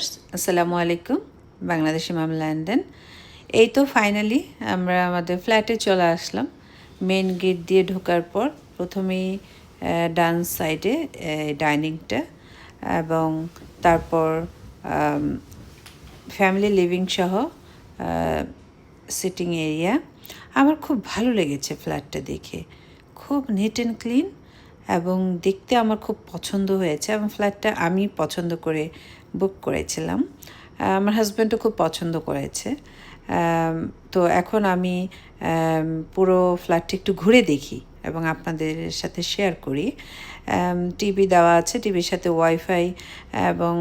Lively বিয়ার্স আসসালামু আলাইকুম, বাংলাদেশি মাম London এই তো ফাইনালি আমরা আমাদের ফ্ল্যাটে চলে আসলাম। মেন গেট দিয়ে ঢোকার পর প্রথমেই ডান সাইডে ডাইনিংটা এবং তারপর ফ্যামিলি লিভিং সহ সিটিং এরিয়া আমার খুব ভালো লেগেছে ফ্ল্যাটটা দেখে। খুব নিট অ্যান্ড ক্লিন এবং দেখতে আমার খুব পছন্দ হয়েছে এবং ফ্ল্যাটটা আমি পছন্দ করে বুক করেছিলাম। আমার হাজব্যান্ডও খুব পছন্দ করেছে। তো এখন আমি পুরো ফ্ল্যাটটি একটু ঘুরে দেখি এবং আপনাদের সাথে শেয়ার করি। টিভি দেওয়া আছে টিভির সাথে ওয়াইফাই এবং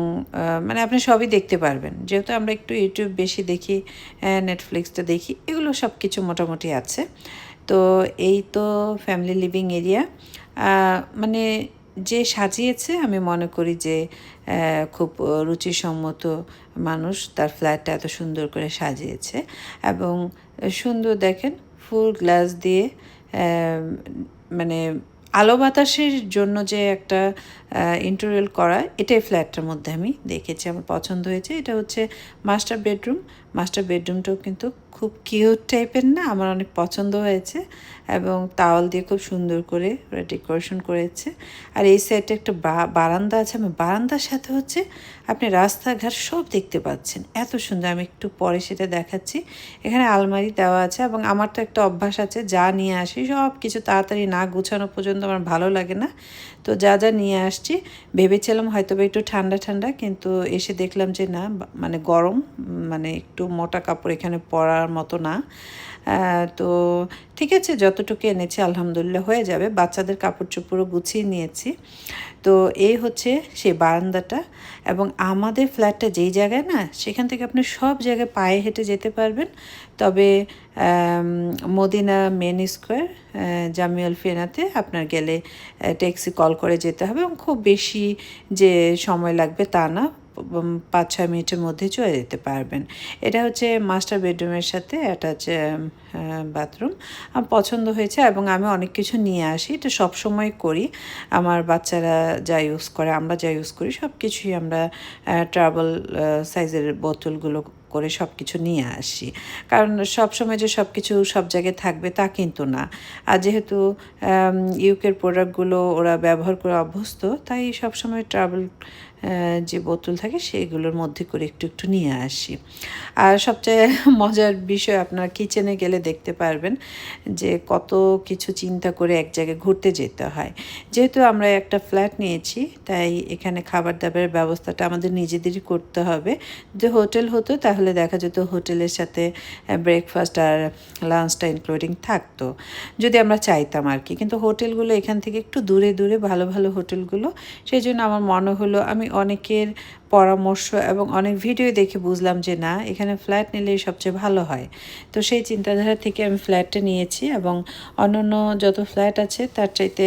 মানে আপনি সবই দেখতে পারবেন। যেহেতু আমরা একটু ইউটিউব বেশি দেখি নেটফ্লিক্সটা দেখি, এগুলো সব কিছু মোটামুটি আছে। তো এই তো ফ্যামিলি লিভিং এরিয়া মানে যে সাজিয়েছে, আমি মনে করি যে খুব রুচিসম্মত মানুষ তার ফ্ল্যাটটা এত সুন্দর করে সাজিয়েছে। এবং সুন্দর দেখেন, ফুল গ্লাস দিয়ে মানে আলো বাতাসের জন্য যে একটা ইন্টারিয়াল করা, এটাই ফ্ল্যাটটার মধ্যে আমি দেখেছি। আমার পছন্দ হয়েছে। এটা হচ্ছে মাস্টার বেডরুম মাস্টার বেডরুমটাও কিন্তু খুব কিউট টাইপের না, আমার অনেক পছন্দ হয়েছে এবং তাওয়াল দিয়ে খুব সুন্দর করে ওরা ডেকোরেশন করেছে। আর এই সাইডে একটা বারান্দা আছে, আমি বারান্দার সাথে হচ্ছে আপনি রাস্তাঘাট সব দেখতে পাচ্ছেন, এত সুন্দর, আমি একটু পরে সেটা দেখাচ্ছি। এখানে আলমারি দেওয়া আছে এবং আমার তো একটা অভ্যাস আছে, যা নিয়ে আসি, সব কিছু তাড়াতাড়ি না গুছানো পর্যন্ত আমার ভালো লাগে না। তো যা যা নিয়ে আসছি, ভেবেছিলাম হয়তো একটু ঠান্ডা ঠান্ডা, কিন্তু এসে দেখলাম যে না মানে গরম মানে একটু মোটা কাপড় এখানে পরার মতো না। তো ঠিক আছে, যতটুকু এনেছি আলহামদুলিল্লাহ হয়ে যাবে। বাচ্চাদের কাপড় চোপড়ও গুছিয়ে নিয়েছি। তো এই হচ্ছে সেই বারান্দাটা এবং আমাদের ফ্ল্যাটটা যেই জায়গায় না, সেখান থেকে আপনি সব জায়গায় পায়ে হেঁটে যেতে পারবেন। তবে মদিনা মেন স্কোয়ার জামিউল ফেনাতে আপনার গেলে ট্যাক্সি কল করে যেতে হবে এবং খুব বেশি যে সময় লাগবে তা না। পাঁচ ছয় মিনিটের মধ্যে চলে যেতে পারবেন। এটা হচ্ছে মাস্টার বেডরুমের সাথে অ্যাটাচ বাথরুম পছন্দ হয়েছে এবং আমি অনেক কিছু নিয়ে আসি। এটা সব সময় করি। আমার বাচ্চারা যা ইউজ করে, আমরা যা ইউজ করি সব কিছুই আমরা ট্রাভেল সাইজের বোতলগুলো করে সব কিছু নিয়ে আসি। কারণ সব সময় যে সব কিছু সব জায়গায় থাকবে তা কিন্তু না। আর যেহেতু ইউকের প্রোডাক্টগুলো ওরা ব্যবহার করে অভ্যস্ত, তাই সব সময় ট্রাভেল যে বোতল থাকে সেগুলোর মধ্যে করে একটু একটু নিয়ে আসি। আর সবচেয়ে মজার বিষয় আপনার কিচেনে গেলে দেখতে পারবেন যে কত কিছু চিন্তা করে এক জায়গায় ঘুরতে যেতে হয়। যেহেতু আমরা একটা ফ্ল্যাট নিয়েছি, তাই এখানে খাবার দাবারের ব্যবস্থাটা আমাদের নিজেদেরই করতে হবে। যে হোটেল হতো, তাহলে দেখা যেত হোটেলের সাথে ব্রেকফাস্ট আর লাঞ্চটা ইনক্লুডিং থাকতো। যদি আমরা চাইতাম আর কি। কিন্তু হোটেলগুলো এখান থেকে একটু দূরে দূরে ভালো ভালো হোটেলগুলো, সেই জন্য আমার মনে হলো আমি অনেকের পরামর্শ এবং অনেক ভিডিও দেখে বুঝলাম যে না, এখানে ফ্ল্যাট নিলেই সবচেয়ে ভালো হয়। তো সেই চিন্তাধারা থেকে আমি ফ্ল্যাটটা নিয়েছি এবং অন্যান্য যত ফ্ল্যাট আছে, তার চাইতে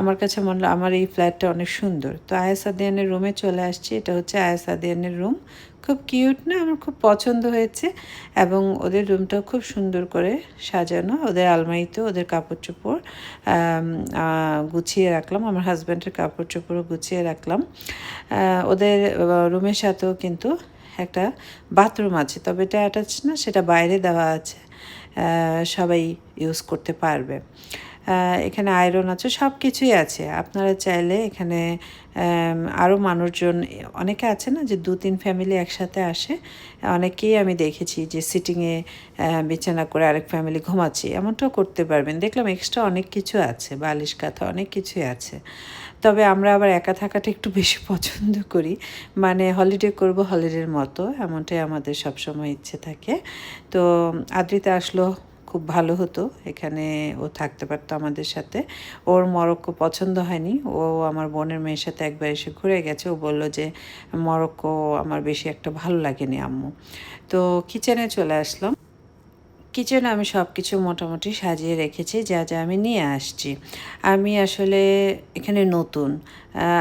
আমার কাছে মনে হলো আমার এই ফ্ল্যাটটা অনেক সুন্দর। তো আয়াসাদিয়ানের রুমে চলে আসছি। এটা হচ্ছে আয়াসাদিয়ানের রুম খুব কিউট না, আমার খুব পছন্দ হয়েছে এবং ওদের রুমটাও খুব সুন্দর করে সাজানো। ওদের আলমারিতে ওদের কাপড় চোপড় গুছিয়ে রাখলাম। আমার হাজব্যান্ডের কাপড় চোপড়ও গুছিয়ে রাখলাম। ওদের রুমের সাথেও কিন্তু একটা বাথরুম আছে, তবে এটা অ্যাটাচ না, সেটা বাইরে দেওয়া আছে। সবাই ইউজ করতে পারবে। এখানে আয়রন আছে সব কিছুই আছে। আপনারা চাইলে এখানে আরও মানুষজন, অনেকে আছে না যে দু তিন ফ্যামিলি একসাথে আসে। অনেকেই আমি দেখেছি যে সিটিংয়ে বিছানা করে আরেক ফ্যামিলি ঘুমাচ্ছি, এমনটাও করতে পারবেন। দেখলাম এক্সট্রা অনেক কিছু আছে, বালিশ, কাঁথা, অনেক কিছুই আছে। তবে আমরা আবার একা থাকাটা একটু বেশি পছন্দ করি। মানে হলিডে করব হলিডের মতো, এমনটাই আমাদের সবসময় ইচ্ছে থাকে। তো আদ্রিতা আসলো খুব ভালো হতো। এখানে ও থাকতে পারতো আমাদের সাথে। ওর মরক্কো পছন্দ হয়নি। ও আমার বোনের মেয়ের সাথে একবার এসে ঘুরে গেছে। ও বলল যে, মরক্কো আমার বেশি একটা ভালো লাগেনি, আম্মু। তো কিচেনে চলে আসলাম। কিচেনে আমি সব কিছু মোটামুটি সাজিয়ে রেখেছি, যা যা আমি নিয়ে আসছি। আমি আসলে এখানে নতুন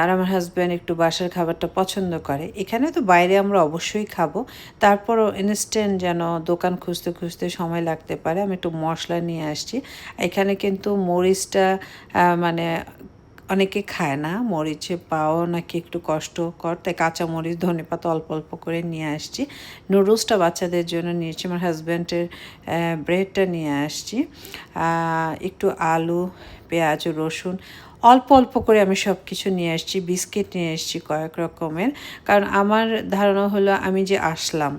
আর আমার হাজব্যান্ড একটু বাসার খাবারটা পছন্দ করে। এখানে তো বাইরে আমরা অবশ্যই খাব। তারপরও ইনস্ট্যান্ট যেন দোকান খুঁজতে খুঁজতে সময় লাগতে পারে, আমি একটু মশলা নিয়ে আসছি। এখানে কিন্তু মরিচটা মানে অনেকে খায় না মরিচে পাওয়া নাকি একটু কষ্টকর তাই কাঁচা মরিচ, ধনে পাতা অল্প অল্প করে নিয়ে আসছি। নুডলসটা বাচ্চাদের জন্য নিয়েছি, আমার হাজব্যান্ডের ব্রেডটা নিয়ে আসছি। একটু আলু, পেঁয়াজ, রসুন অল্প অল্প করে আমি সব কিছু নিয়ে আসছি, বিস্কিট নিয়ে এসেছি কয়েক রকমের। কারণ আমার ধারণা হলো আমি যে আসলাম,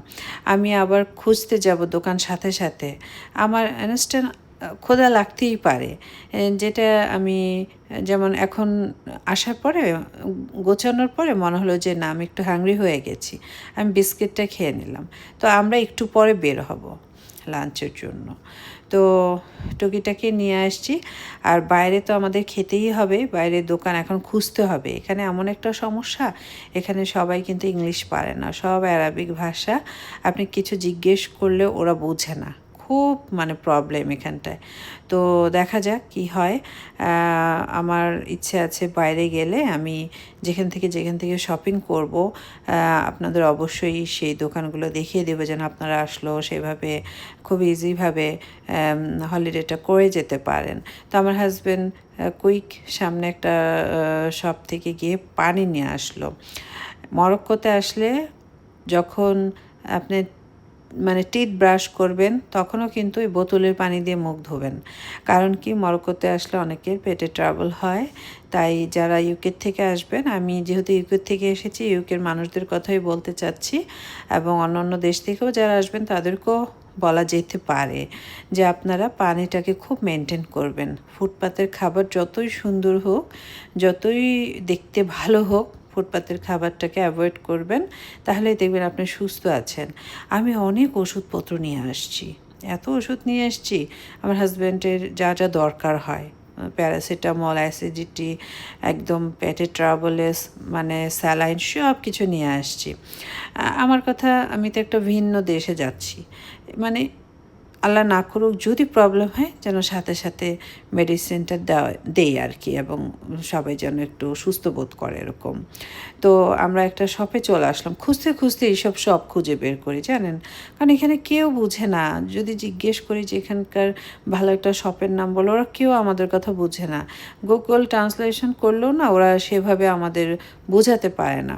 আমি আবার খুঁজতে যাব দোকান সাথে সাথে। আমার অ্যানস্ট্যান্ট ক্ষুধা লাগতেই পারে। যেটা আমি, যেমন এখন আসার পরে, গোছানোর পরে মনে হলো যে, না, আমি একটু হাংরি হয়ে গেছি। আমি বিস্কিটটা খেয়ে নিলাম। তো আমরা একটু পরে বের হব লাঞ্চের জন্য। তো টুকিটাকি নিয়ে আসছি। আর বাইরে তো আমাদের খেতেই হবে। বাইরে দোকান এখন খুঁজতে হবে। এখানে এমন একটা সমস্যা, এখানে সবাই কিন্তু ইংলিশ পারে না, সব অ্যারাবিক ভাষা। আপনি কিছু জিজ্ঞেস করলে ওরা বোঝে না। খুব মানে প্রবলেম এখানটায়। তো দেখা যাক কি হয়। আমার ইচ্ছে আছে বাইরে গেলে আমি যেখান থেকে যেখান থেকে শপিং করব আপনাদের অবশ্যই সেই দোকানগুলো দেখিয়ে দেবো যেন আপনারা আসলো, সেভাবে খুব ইজিভাবে হলিডেটা করে যেতে পারেন। তো আমার হাজব্যান্ড কুইক সামনে একটা শপ থেকে গিয়ে পানি নিয়ে আসলো। মরক্কোতে আসলে যখন আপনি মানে টিথ ব্রাশ করবেন, তখনও কিন্তু ওই বোতলের পানি দিয়ে মুখ ধোবেন। কারণ কি, মরক্কোতে আসলে অনেকের পেটে ট্রাবল হয়। তাই যারা ইউকের থেকে আসবেন, আমি যেহেতু ইউকের থেকে এসেছি ইউকের মানুষদের কথাই বলতে চাচ্ছি। এবং অন্য অন্য দেশ থেকেও যারা আসবেন, তাদেরকেও বলা যেতে পারে যে আপনারা পানিটাকে খুব মেনটেন করবেন। ফুটপাতের খাবার যতই সুন্দর হোক, যতই দেখতে ভালো হোক ফুটপাতের খাবারটাকে অ্যাভয়েড করবেন তাহলে দেখবেন আপনি সুস্থ আছেন। আমি অনেক ওষুধপত্র নিয়ে আসছি। এত ওষুধ নিয়ে আসছি, আমার হাজব্যান্ডের যা যা দরকার হয়। প্যারাসিটামল অ্যাসিডিটি একদম পেটে ট্রাবলেস মানে স্যালাইন সব কিছু নিয়ে আসছি। আমার কথা, আমি তো একটা ভিন্ন দেশে যাচ্ছি। মানে আল্লাহ না করুক, যদি প্রবলেম হয়, যেন সাথে সাথে মেডিসিনটা দেওয়া, দেই আর কি এবং সবাই যেন একটু সুস্থ বোধ করে এরকম। তো আমরা একটা শপে চলে আসলাম। খুঁজতে খুঁজতে এইসব শপ খুঁজে বের করি, জানেন? কারণ এখানে কেউ বুঝে না। যদি জিজ্ঞেস করি যে এখানকার ভালো একটা শপের নাম বলো, ওরা কেউ আমাদের কথা বুঝে না। গুগল ট্রান্সলেশন করলেও না, ওরা সেভাবে আমাদের বোঝাতে পারে না।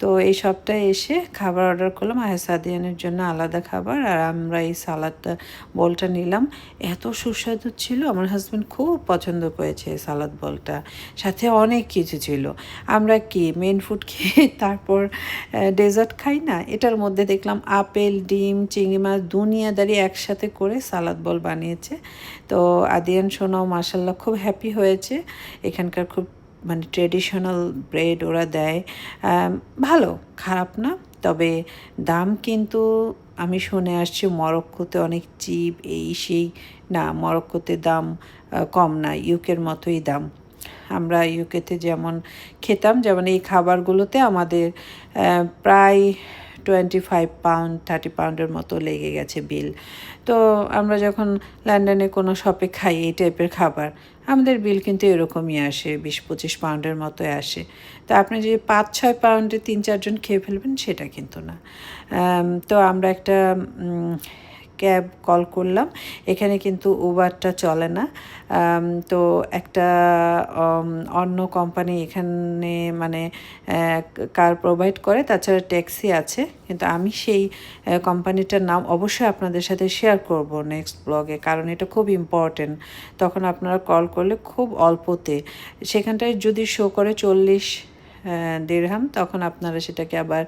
তো এই সবটায় এসে খাবার অর্ডার করলাম। আর সাদিয়ানের জন্য আলাদা খাবার, আর আমরা এই সালাদটা বলটা নিলাম। এত সুস্বাদু ছিল, আমার হাজব্যান্ড খুব পছন্দ করেছে সালাদ বলটা। সাথে অনেক কিছু ছিল। আমরা কি মেন ফুড খেয়ে তারপর ডেজার্ট খাই না? এটার মধ্যে দেখলাম আপেল, ডিম, চিংড়ি মাছ, দুনিয়াদারি একসাথে করে সালাদ বল বানিয়েছে। তো আদিয়ান সোনাও মাসাল্লাহ খুব হ্যাপি হয়েছে। এখানকার খুব মানে ট্রেডিশনাল ব্রেড ওরা দেয়। ভালো, খারাপ না, তবে দাম কিন্তু আমি শুনে আসছি মরক্কোতে অনেক চিপ, এই সেই, না, মরক্কোতে দাম কম না, ইউকের মতোই দাম। আমরা ইউকেতে যেমন খেতাম, যেমন এই খাবারগুলোতে আমাদের প্রায় টোয়েন্টি ফাইভ পাউন্ড থার্টি পাউন্ডের মতো লেগে গেছে বিল তো আমরা যখন লন্ডনে কোনো শপে খাই, এই টাইপের খাবার, আমাদের বিল কিন্তু এরকমই আসে বিশ পঁচিশ পাউন্ডের মতো আসে। তো আপনি যে পাঁচ ছয় পাউন্ডে তিন চারজন খেয়ে ফেলবেন, সেটা কিন্তু না। তো আমরা একটা ক্যাব কল করলাম। এখানে কিন্তু উবারটা চলে না। তো একটা অন্য কোম্পানি এখানে মানে কার প্রোভাইড করে, তাছাড়া ট্যাক্সি আছে। কিন্তু আমি সেই কোম্পানিটার নাম অবশ্যই আপনাদের সাথে শেয়ার করব নেক্সট ব্লগে কারণ এটা খুব ইম্পর্টেন্ট তখন আপনারা কল করলে খুব অল্পতে। সেখানটায় যদি শো করে চল্লিশ দেড়হাম তখন আপনারা সেটাকে আবার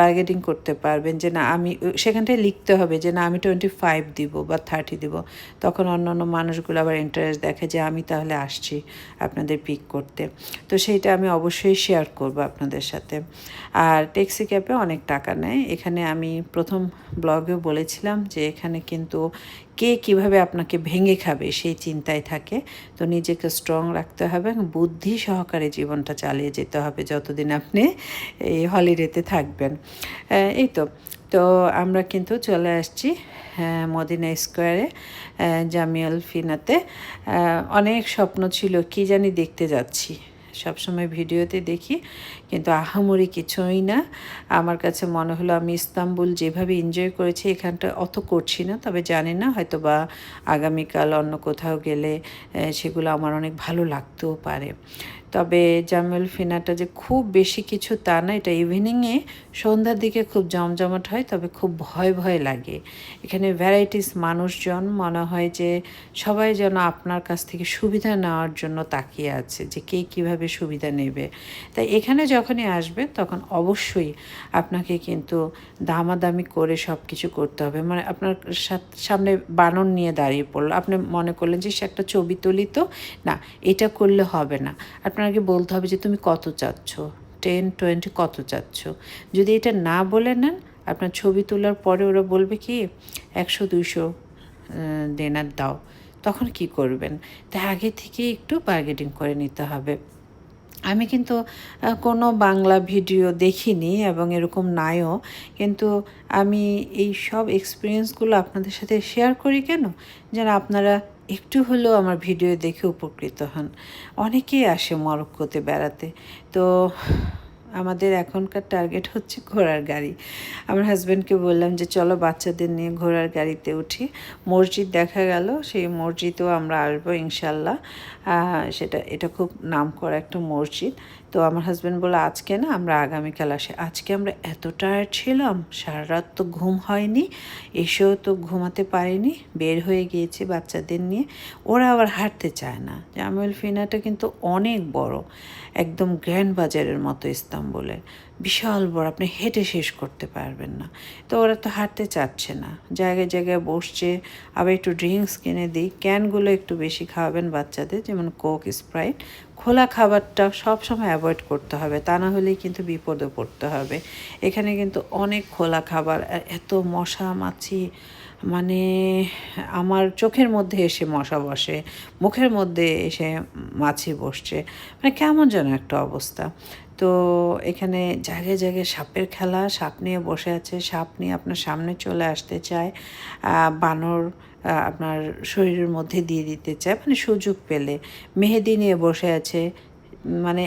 বার্গেটিং করতে পারবেন যে না, আমি, সেখানটায় লিখতে হবে যে না, আমি টোয়েন্টি ফাইভ দিব বা থার্টি দিব। তখন অন্য অন্য মানুষগুলো আবার ইন্টারেস্ট দেখে যে আমি তাহলে আসছি আপনাদের পিক করতে। তো সেইটা আমি অবশ্যই শেয়ার করব আপনাদের সাথে। আর ট্যাক্সি ক্যাবে অনেক টাকা নেয়। এখানে আমি প্রথম ব্লগেও বলেছিলাম যে এখানে কিন্তু কে কীভাবে আপনাকে ভেঙে খাবে সেই চিন্তায় থাকে। তো নিজেকে স্ট্রং রাখতে হবে এবং বুদ্ধি সহকারে জীবনটা চালিয়ে যেতে হবে যতদিন আপনি এই হলিডেতে থাকবেন। এই তো। তো আমরা কিন্তু চলে আসছি মদিনা স্কোয়ারে জামিয়াল ফিনাতে। অনেক স্বপ্ন ছিল, কি জানি দেখতে যাচ্ছি। সবসময় ভিডিওতে দেখি, কিন্তু আহামরি কিছুই না। আমার কাছে মনে হলো আমি ইস্তাম্বুল যেভাবে এনজয় করেছি এখানটা অত করছি না, তবে জানি না হয়তো বা আগামীকাল অন্য কোথাও গেলে সেগুলো আমার অনেক ভালো লাগতেও পারে। তবে জামুল ফিনাটা যে খুব বেশি কিছু তা না, এটা ইভিনিংয়ে সন্ধ্যার দিকে খুব জমজমাট হয়, তবে খুব ভয় ভয় লাগে। এখানে ভ্যারাইটিস মানুষজন, মনে হয় যে সবাই যেন আপনার কাছ থেকে সুবিধা নেওয়ার জন্য তাকিয়ে আছে, যে কে কীভাবে সুবিধা নেবে। তাই এখানে যখনই আসবে, তখন অবশ্যই আপনাকে কিন্তু দামাদামি করে সব কিছু করতে হবে। মানে আপনার সামনে বানর নিয়ে দাঁড়িয়ে পড়ল। আপনি মনে করলেন যে সে একটা ছবি তুলি তো? না, এটা করলে হবে না। আপনাকে বলতে হবে যে তুমি কত চাচ্ছ? টেন টোয়েন্টি কত চাচ্ছ? যদি এটা না বলে নেন, আপনার ছবি তোলার পরে ওরা বলবে কি, একশো, দুইশো দেনার দাও। তখন কি করবেন? তাই আগে থেকে একটু বার্গেটিং করে নিতে হবে। আমি কিন্তু কোনো বাংলা ভিডিও দেখিনি এবং এরকম নাইও, কিন্তু আমি এই সব এক্সপিরিয়েন্সগুলো আপনাদের সাথে শেয়ার করি কেন? যেন আপনারা একটু হলেও আমার ভিডিও দেখে উপকৃত হন। অনেকেই আসে মরক্কোতে বেড়াতে। তো আমাদের এখনকার টার্গেট হচ্ছে ঘোড়ার গাড়ি। আমার হাজব্যান্ডকে বললাম যে, চলো বাচ্চাদের নিয়ে ঘোড়ার গাড়িতে উঠি। মসজিদ দেখা গেল, সেই মসজিদেও আমরা আসব ইনশাল্লাহ। সেটা, এটা খুব নাম করা একটা মসজিদ। তো আমার হাজব্যান্ড বলে আজকে না আমরা আগামীকাল আসি। আজকে আমরা এত টায়ার্ড ছিলাম, সারা রাত তো ঘুম হয়নি, এসেও তো ঘুমাতে পারিনি, বের হয়ে গিয়েছি বাচ্চাদের নিয়ে। ওরা আবার হাঁটতে চায় না। জামুল ফিনাটা কিন্তু অনেক বড়, একদম গ্র্যান্ড বাজারের মতো ইস্তাম্বুলের। বিশাল বড়, আপনি হেঁটে শেষ করতে পারবেন না। তো ওরা তো হাঁটতে চাচ্ছে না। জায়গায় জায়গায় বসছে, আবার একটু ড্রিঙ্কস কিনে দিই। ক্যানগুলো একটু বেশি খাওয়াবেন বাচ্চাদের, যেমন কোক স্প্রাইট খোলা খাবারটা সবসময় অ্যাভয়েড করতে হবে, তা না হলেই কিন্তু বিপদে পড়তে হবে। এখানে কিন্তু অনেক খোলা খাবার এত মশা মাছি মানে আমার চোখের মধ্যে এসে মশা বসে, মুখের মধ্যে এসে মাছি বসছে। মানে কেমন যেন একটা অবস্থা। তো এখানে জায়গায় জায়গায় সাপের খেলা, সাপ নিয়ে বসে আছে, সাপ নিয়ে আপনার সামনে চলে আসতে চায় বানর আপনার শরীরের মধ্যে দিয়ে দিতে চায় মানে সুযোগ পেলে। মেহেদি নিয়ে বসে আছে মানে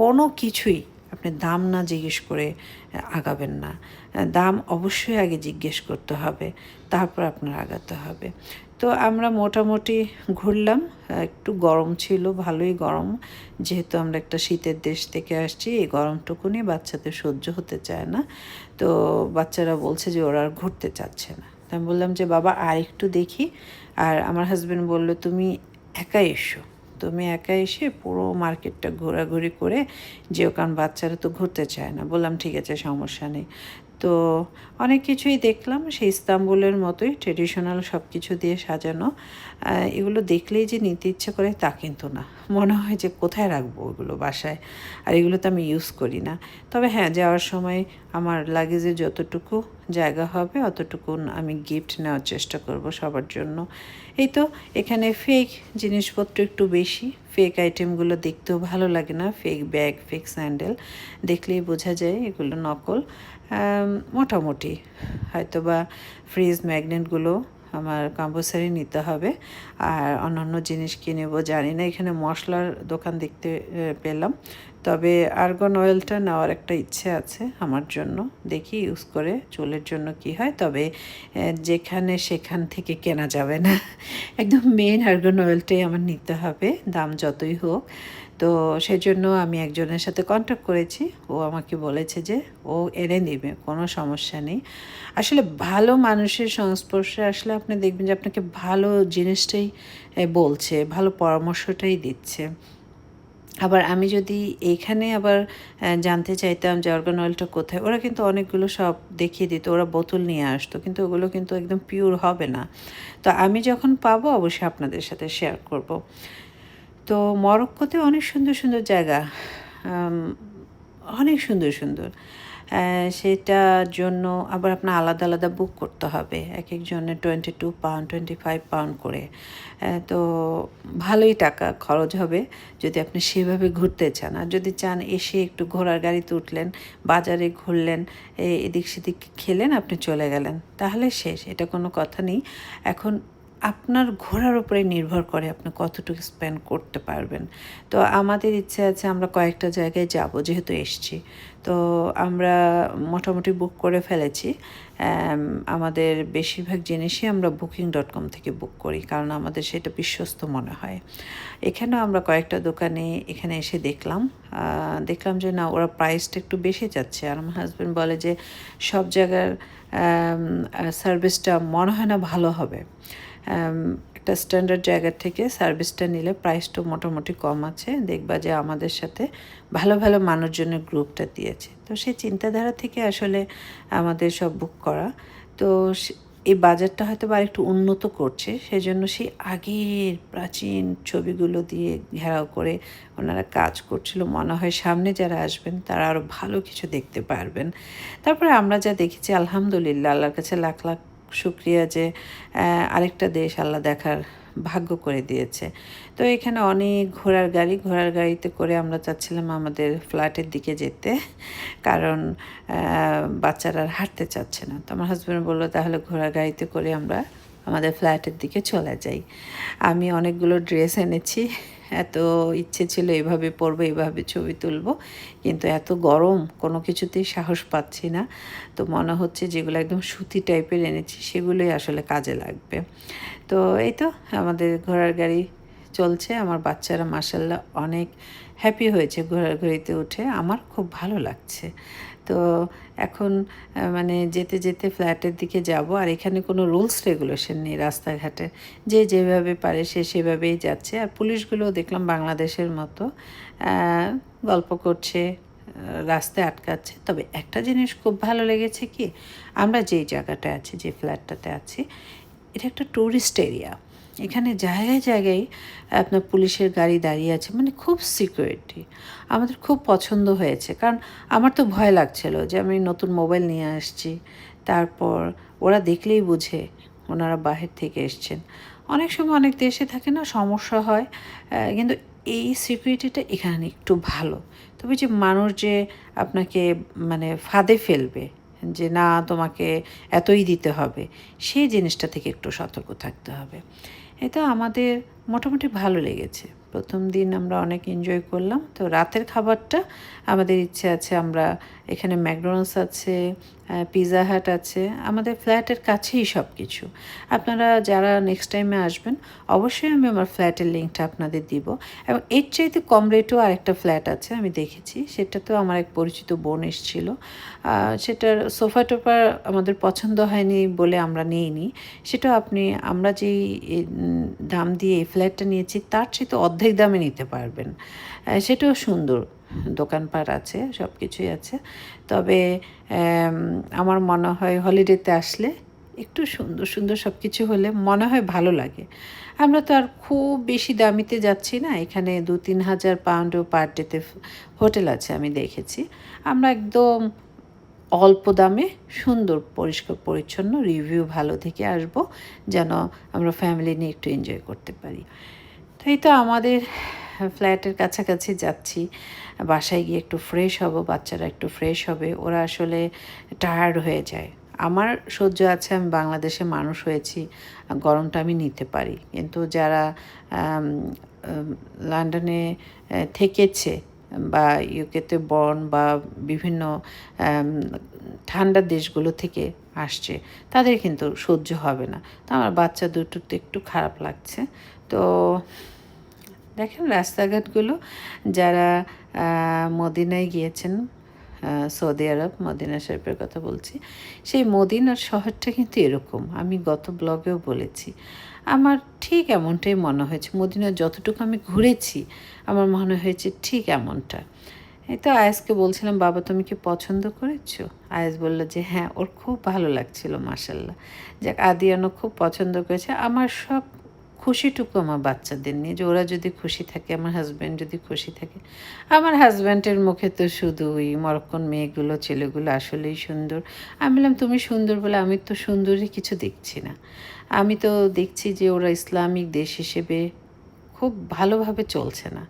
কোনো কিছুই আপনি দাম না জিজ্ঞেস করে আগাবেন না। দাম অবশ্যই আগে জিজ্ঞেস করতে হবে, তারপর আপনার আগাতে হবে। তো আমরা মোটামুটি ঘুরলাম। একটু গরম ছিল, ভালোই গরম। যেহেতু আমরা একটা শীতের দেশ থেকে আসছি, এই গরমটুকুনি বাচ্চাদের সহ্য হতে চায় না। তো বাচ্চারা বলছে যে ওরা আর ঘুরতে চাচ্ছে না। আমি বললাম যে, বাবা আর একটু দেখি। আর আমার হাজব্যান্ড বলল, তুমি একা এসো। তুমি একা এসে পুরো মার্কেটটা ঘোরাঘুরি করে যে ওখান বাচ্চারা তো ঘুরতে চায় না। বললাম, ঠিক আছে, সমস্যা নেই। তো অনেক কিছুই দেখলাম। সেই ইস্তাম্বুলের মতোই ট্রেডিশনাল সব কিছু দিয়ে সাজানো। এগুলো দেখলেই যে নিতে ইচ্ছে করে তা কিন্তু না। মনে হয় যে কোথায় রাখব ওগুলো বাসায়? আর এগুলো তো আমি ইউজ করি না। তবে হ্যাঁ যাওয়ার সময় আমার লাগেজে যতটুকু জায়গা হবে অতটুকু আমি গিফট নেওয়ার চেষ্টা করব সবার জন্য। এই তো এখানে ফেক জিনিসপত্র একটু বেশি। ফেক আইটেমগুলো দেখতেও ভালো লাগে না ফেক ব্যাগ ফেক স্যান্ডেল দেখলেই বোঝা যায় এগুলো নকল। মোটামুটি, হয়তোবা ফ্রিজ ম্যাগনেটগুলো আমার কম্পালসারি নিতে হবে। আর অন্যান্য জিনিস কি নেব, জানি না, এখানে মশলার দোকান দেখতে পেলাম। তবে আর্গন অয়েলটা নেওয়ার একটা ইচ্ছে আছে আমার জন্য। দেখি ইউজ করে চুলের জন্য কি হয়, তবে যেখানে সেখান থেকে কেনা যাবে না। একদম মেন আর্গন অয়েলটাই আমার নিতে হবে, দাম যতই হোক। তো সেজন্য আমি একজনের সাথে কন্ট্যাক্ট করেছি, ও আমাকে বলেছে যে, ও এনে দিবে, কোনো সমস্যা নেই। আসলে ভালো মানুষের সংস্পর্শে আসলে আপনি দেখবেন যে, আপনাকে ভালো জিনিসটাই বলছে, ভালো পরামর্শটাই দিচ্ছে। আবার আমি যদি এইখানে আবার জানতে চাইতাম যে অর্গান অয়েলটা কোথায়, ওরা কিন্তু অনেকগুলো সব দেখিয়ে দিত, ওরা বোতল নিয়ে আসতো, কিন্তু ওগুলো কিন্তু একদম পিওর হবে না। তো আমি যখন পাবো, অবশ্যই আপনাদের সাথে শেয়ার করব। তো মরক্কোতে অনেক সুন্দর সুন্দর জায়গা অনেক সুন্দর সুন্দর। সেটার জন্য আবার আপনার আলাদা আলাদা বুক করতে হবে। এক একজনের twenty two pound twenty five pound করে তো ভালোই টাকা খরচ হবে যদি আপনি সেভাবে ঘুরতে চান। আর যদি চান এসে একটু ঘোড়ার গাড়িতে উঠলেন, বাজারে ঘুরলেন এদিক সেদিক খেলেন, আপনি চলে গেলেন, তাহলে শেষ, এটা কোনো কথা নেই। এখন আপনার ঘোরার উপরে নির্ভর করে আপনি কতটুকু স্পেন্ড করতে পারবেন। তো আমাদের ইচ্ছে আছে আমরা কয়েকটা জায়গায় যাব, যেহেতু এসছি। তো আমরা মোটামুটি বুক করে ফেলেছি। আমাদের বেশিরভাগ জিনিসই আমরা বুকিং ডট কম থেকে বুক করি, কারণ আমাদের সেটা বিশ্বস্ত মনে হয়। এখানেও আমরা কয়েকটা দোকানে এখানে এসে দেখলাম। দেখলাম যে না, ওরা প্রাইসটা একটু বেশি যাচ্ছে আর আমার হাজব্যান্ড বলে যে, সব জায়গার সার্ভিসটা মনে হয় না ভালো হবে। একটা স্ট্যান্ডার্ড জায়গার থেকে সার্ভিসটা নিলে প্রাইসটা মোটামুটি কম আছে। দেখবা যে আমাদের সাথে ভালো ভালো মানুষজনের গ্রুপটা দিয়েছে। তো সেই চিন্তাধারা থেকে আসলে আমাদের সব বুক করা। তো এই বাজারটা হয়তো বা একটু উন্নত করছে, সেজন্য সেই আগের প্রাচীন ছবিগুলো দিয়ে ঘেরাও করে ওনারা কাজ করছিল। মনে হয় সামনে যারা আসবেন, তারা আরও ভালো কিছু দেখতে পারবেন। তারপরে আমরা যা দেখেছি, আলহামদুলিল্লাহ, আল্লাহর কাছে লাখ লাখ শুক্রিয়া যে আরেকটা দেশ আল্লাহ দেখার ভাগ্য করে দিয়েছে। তো এখানে অনেক ঘোড়ার গাড়ি, ঘোড়ার গাড়িতে করে আমরা চাচ্ছিলাম আমাদের ফ্ল্যাটের দিকে যেতে, কারণ বাচ্চারা আর হাঁটতে চাচ্ছে না। তো আমার হাজব্যান্ড বলল, তাহলে ঘোড়ার গাড়িতে করে আমরা আমাদের ফ্ল্যাটের দিকে চলে যাই। আমি অনেকগুলো ড্রেস এনেছি। এত ইচ্ছে ছিল এভাবে পরবো এভাবে ছবি তুলব, কিন্তু এত গরম, কোনো কিছুতেই সাহস পাচ্ছি না। তো মনে হচ্ছে যেগুলো একদম সুতি টাইপের এনেছি, সেগুলোই আসলে কাজে লাগবে। তো এই তো আমাদের ঘোড়ার গাড়ি চলছে। আমার বাচ্চারা মাসাল্লাহ অনেক হ্যাপি হয়েছে ঘোড়ার গাড়িতে উঠে। আমার খুব ভালো লাগছে। তো এখন মানে যেতে যেতে ফ্ল্যাটের দিকে যাব। আর এখানে কোনো রুলস রেগুলেশন নেই রাস্তাঘাটে। যে যেভাবে পারে সে সেভাবেই যাচ্ছে। আর পুলিশগুলোও দেখলাম বাংলাদেশের মতো গল্প করছে রাস্তায় আটকাচ্ছে। তবে একটা জিনিস খুব ভালো লেগেছে কি, আমরা যেই জায়গাটায় আছি, যে ফ্ল্যাটটাতে আছি, এটা একটা ট্যুরিস্ট এরিয়া এখানে জায়গায় জায়গায় আপনার পুলিশের গাড়ি দাঁড়িয়ে আছে মানে খুব সিকিউরিটি আমাদের খুব পছন্দ হয়েছে, কারণ আমার তো ভয় লাগছিল যে আমি নতুন মোবাইল নিয়ে আসছি, তারপর ওরা দেখলেই বুঝে ওনারা বাহির থেকে এসছেন। অনেক সময় অনেক দেশে থাকে না, সমস্যা হয় কিন্তু এই সিকিউরিটিটা এখানে একটু ভালো। তবে যে মানুষ যে আপনাকে মানে ফাঁদে ফেলবে, যে না তোমাকে এতই দিতে হবে, সেই জিনিসটা থেকে একটু সতর্ক থাকতে হবে। এটা আমাদের মোটামুটি ভালো লেগেছে। প্রথম দিন আমরা অনেক এনজয় করলাম। তো রাতের খাবারটা আমাদের ইচ্ছে আছে আমরা এখানে ম্যাকডোনাল্ডস আছে পিৎজা হাট আছে, আমাদের ফ্ল্যাটের কাছেই সব কিছু আপনারা যারা নেক্সট টাইমে আসবেন, অবশ্যই আমি আমার ফ্ল্যাটের লিঙ্কটা আপনাদের দিব। এবং এর চাইতে কম রেটেও আরেকটা ফ্ল্যাট আছে, আমি দেখেছি। সেটাতেও আমার এক পরিচিত বোন এসেছিল। সেটার সোফা টোফা আমাদের পছন্দ হয়নি বলে আমরা নিইনি। সেটা আপনি, আমরা যেই দাম দিয়ে এই ফ্ল্যাটটা নিয়েছি, তার চেয়ে অর্ধেক দামে নিতে পারবেন। সেটাও সুন্দর। দোকানপাট আছে সব কিছুই আছে। তবে আমার মনে হয় হলিডেতে আসলে একটু সুন্দর সুন্দর সব কিছু হলে মনে হয় ভালো লাগে। আমরা তো আর খুব বেশি দামিতে যাচ্ছি না, এখানে দু তিন হাজার পাউন্ডও পার ডেতে হোটেল আছে আমি দেখেছি। আমরা একদম অল্প দামে সুন্দর, পরিষ্কার, পরিচ্ছন্ন রিভিউ ভালো থেকে আসব, যেন আমরা ফ্যামিলি নিয়ে একটু এনজয় করতে পারি। তাই তো আমাদের ফ্ল্যাটের কাছাকাছি যাচ্ছি। বাসায় গিয়ে একটু ফ্রেশ হব, বাচ্চারা একটু ফ্রেশ হবে, ওরা আসলে টায়ার্ড হয়ে যায়। আমার সহ্য আছে, আমি বাংলাদেশে মানুষ হয়েছি, গরমটা আমি নিতে পারি। কিন্তু যারা লন্ডনে থেকেছে বা ইউকেতে বর্ন বা বিভিন্ন ঠান্ডা দেশগুলো থেকে আসছে, তাদের কিন্তু সহ্য হবে না। তো আমার বাচ্চা দুটোর তো একটু খারাপ লাগছে। তো দেখেন রাস্তাঘাটগুলো, যারা মদিনায় গিয়েছেন সৌদি আরব, মদিনা শরীফের কথা বলছি। সেই মদিনার শহরটা কিন্তু এরকম, আমি গত ব্লগেও বলেছি। আমার ঠিক এমনটাই মনে হয়েছে, মদিনার যতটুকু আমি ঘুরেছি, আমার মনে হয়েছে ঠিক এমনটা। এই তো আয়াসকে বলছিলাম, বাবা, তুমি কি পছন্দ করেছ? আয়াস বলল যে হ্যাঁ ওর খুব ভালো লাগছিল মাসাল্লাহ যাক, আদিয়ানও খুব পছন্দ করেছে। আমার সব খুশিটুকু আমার বাচ্চাদের নিয়ে যে ওরা যদি খুশি থাকে, আমার হাজব্যান্ড যদি খুশি থাকে। আমার হাজব্যান্ডের মুখে তো শুধু ওই মরক্কন মেয়েগুলো, ছেলেগুলো আসলেই সুন্দর। আমি বললাম, তুমি সুন্দর বলে আমি তো সুন্দরই কিছু দেখছি না। আমি তো দেখছি যে ওরা ইসলামিক দেশ হিসেবে খুব ভালোভাবে চলছে না।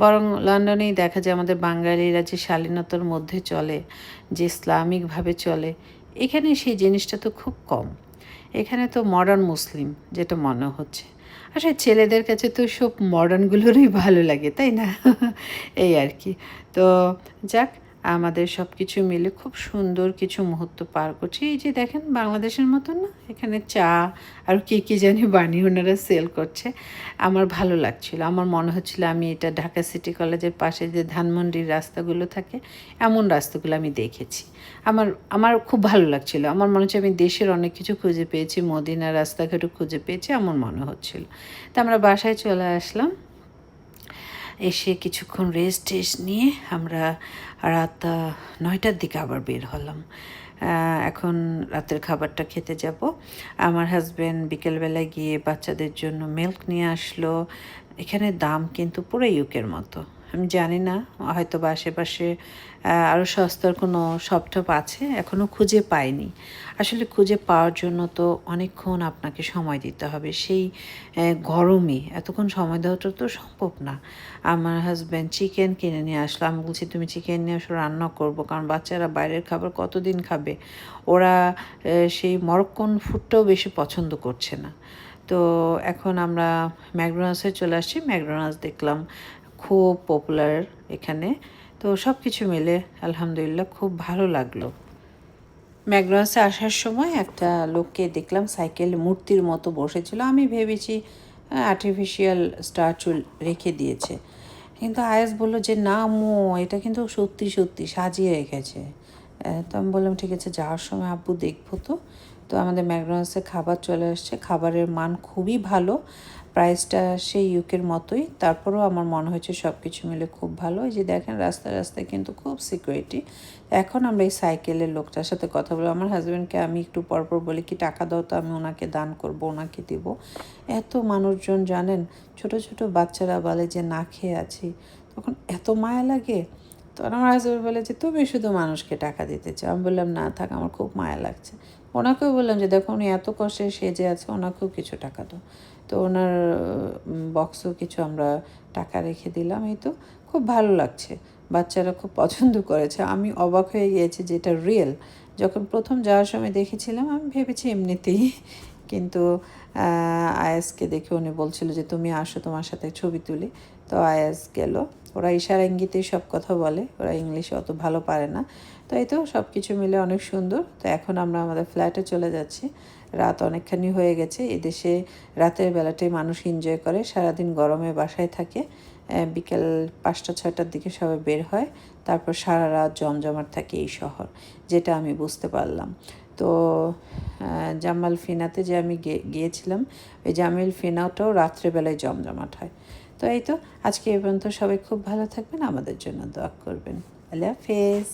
বরং লন্ডনেই দেখা যায় আমাদের বাঙালিরা যে শালীনতার মধ্যে চলে, যে ইসলামিকভাবে চলে, এখানে সেই জিনিসটা তো খুব কম। এখানে তো মডার্ন মুসলিম যেটা মনে হচ্ছে। আসলে ছেলেদের কাছে তো সব মডার্নগুলোরই ভালো লাগে, তাই না? এই আর কি। তো যাক আমাদের সব কিছু মিলে খুব সুন্দর কিছু মুহূর্ত পার করছি। এই যে দেখেন, বাংলাদেশের মতন না, এখানে চা আর কী কী জানি বানিয়ে ওনারা সেল করছে। আমার ভালো লাগছিল। আমার মনে হচ্ছিল আমি এটা ঢাকা সিটি কলেজের পাশে যে ধানমন্ডির রাস্তাগুলো থাকে, এমন রাস্তাগুলো আমি দেখেছি। আমার আমার খুব ভালো লাগছিল। আমার মনে হচ্ছে আমি দেশের অনেক কিছু খুঁজে পেয়েছি মদিনা রাস্তাঘাটও খুঁজে পেয়েছি, এমন মনে হচ্ছিল। তা আমরা বাসায় চলে আসলাম। এসে কিছুক্ষণ রেস্ট টেস্ট নিয়ে আমরা রাত নয়টার দিকে আবার বের হলাম। এখন রাতের খাবারটা খেতে যাব। আমার হাজব্যান্ড বিকেলবেলায় গিয়ে বাচ্চাদের জন্য মিল্ক নিয়ে আসলো। এখানে দাম কিন্তু পুরো ইউকের মতো। আমি জানি না হয়তো বা আশেপাশে আরও সস্তার কোনো শপ টপ আছে এখনও খুঁজে পাইনি। আসলে খুঁজে পাওয়ার জন্য তো অনেকক্ষণ আপনাকে সময় দিতে হবে। সেই গরমে এতক্ষণ সময় দেওয়াটা তো সম্ভব না। আমার হাজব্যান্ড চিকেন কিনে নিয়ে আসলো। আমি বলছি, তুমি চিকেন নিয়ে আসো রান্না করব। কারণ বাচ্চারা বাইরের খাবার কতদিন খাবে? ওরা সেই মরক্কন ফুডটাও বেশি পছন্দ করছে না। তো এখন আমরা ম্যাকডোনাল্ডসে চলে আসছি। ম্যাকডোনাল্ডস দেখলাম খুব পপুলার এখানে। তো সব কিছু মিলে আলহামদুলিল্লাহ খুব ভালো লাগল। ম্যাকডোনাল্ডসে আসার সময় একটা লোককে দেখলাম, সাইকেল মূর্তির মতো বসেছিল। আমি ভেবেছি আর্টিফিশিয়াল স্ট্যাচু রেখে দিয়েছে। কিন্তু আয়াস বলল যে, না মো, এটা কিন্তু সত্যি সত্যি সাজিয়ে রেখেছে। তো আমি বললাম, ঠিক আছে, যাওয়ার সময় আব্বু দেখব তো। তো আমাদের ম্যাকডোনাল্ডসে খাবার চলে আসছে। খাবারের মান খুবই ভালো। প্রাইসটা সেই ইউকের মতোই। তারপরেও আমার মনে হয়েছে সব কিছু মিলে খুব ভালো। এই যে দেখেন, রাস্তায় রাস্তায় কিন্তু খুব সিকিউরিটি এখন আমরা এই সাইকেলের লোকটার সাথে কথা বলব। আমার হাজব্যান্ডকে আমি একটু পরপর বলি কি, টাকা দাও তো, আমি ওনাকে দান করব, ওনাকে দিব। এত মানুষজন জানেন, ছোট ছোট বাচ্চারা বলে যে, না খেয়ে আছি। তখন এত মায়া লাগে। তখন আমার হাজব্যান্ড বলে যে, তুমি শুধু মানুষকে টাকা দিতে চাও? আমি বললাম, না, থাক, আমার খুব মায়া লাগছে। ওনাকেও বললাম যে, দেখো, উনি এত কষ্টে সেজে আছে, ওনাকেও কিছু টাকা দাও। তো ওনার বক্সও কিছু আমরা টাকা রেখে দিলাম। এই তো খুব ভালো লাগছে। বাচ্চারা খুব পছন্দ করেছে। আমি অবাক হয়ে গিয়েছি যেটা রিয়েল যখন প্রথম যাওয়ার সময় দেখেছিলাম, আমি ভেবেছি এমনিতেই। কিন্তু আয়াসকে দেখে উনি বলছিল যে, তুমি আসো, তোমার সাথে ছবি তুলি। তো আয়াস গেল। ওরা ইশারা ইঙ্গিতেই সব কথা বলে। ওরা ইংলিশে অত ভালো পারে না। তো এই তো সব কিছু মিলে অনেক সুন্দর। তো এখন আমরা আমাদের ফ্ল্যাটে চলে যাচ্ছি। রাত অনেকখানি হয়ে গেছে। এদেশে রাতের বেলাটাই মানুষ এনজয় করে। সারাদিন গরমে বাসায় থাকে। বিকেল পাঁচটা, ছয়টার দিকে সবাই বের হয়। তারপর সারা রাত জমজমাট থাকে এই শহর, যেটা আমি বুঝতে পারলাম। তো জামাল ফিনাতে যে আমি গিয়েছিলাম, ওই জামিল ফিনাটাও রাত্রেবেলায় জমজমাট হয়। তো এই তো, আজকে এই পর্যন্ত সবাই খুব ভালো থাকবেন। আমাদের জন্য দোয়া করবেন। আল্লাহ হাফেজ।